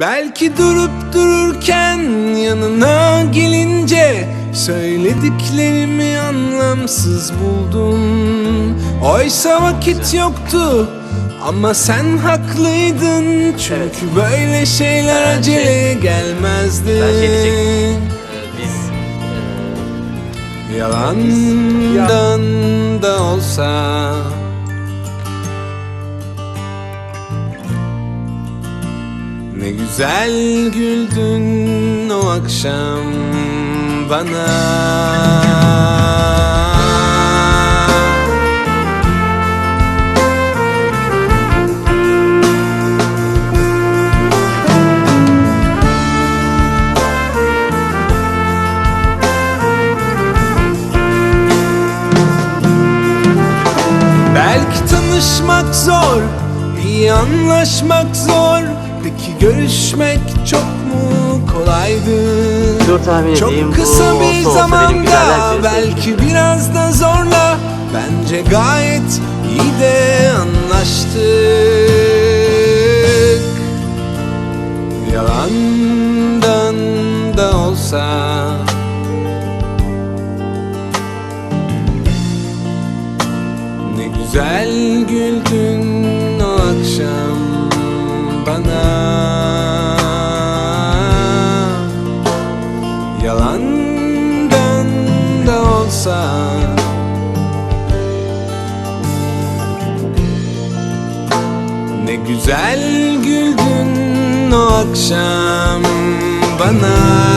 Belki durup dururken yanına gelince Söylediklerimi anlamsız buldun Oysa vakit yoktu ama sen haklıydın. Çünkü Evet. böyle şeyler Ben acele şey- gelmezdi. Ben şey. Ee, biz Yalandan da olsa Ne güzel güldün o akşam bana. Belki tanışmak zor, iyi anlaşmak zor Peki görüşmek çok mu kolaydı? Dur tahmin Çok edeyim, bu kısa bir olsa zamanda belki biraz da zorla Bence gayet iyi de anlaştık. Yalandan da olsa. Ne güzel güldün o akşam bana güzel güldün o akşam bana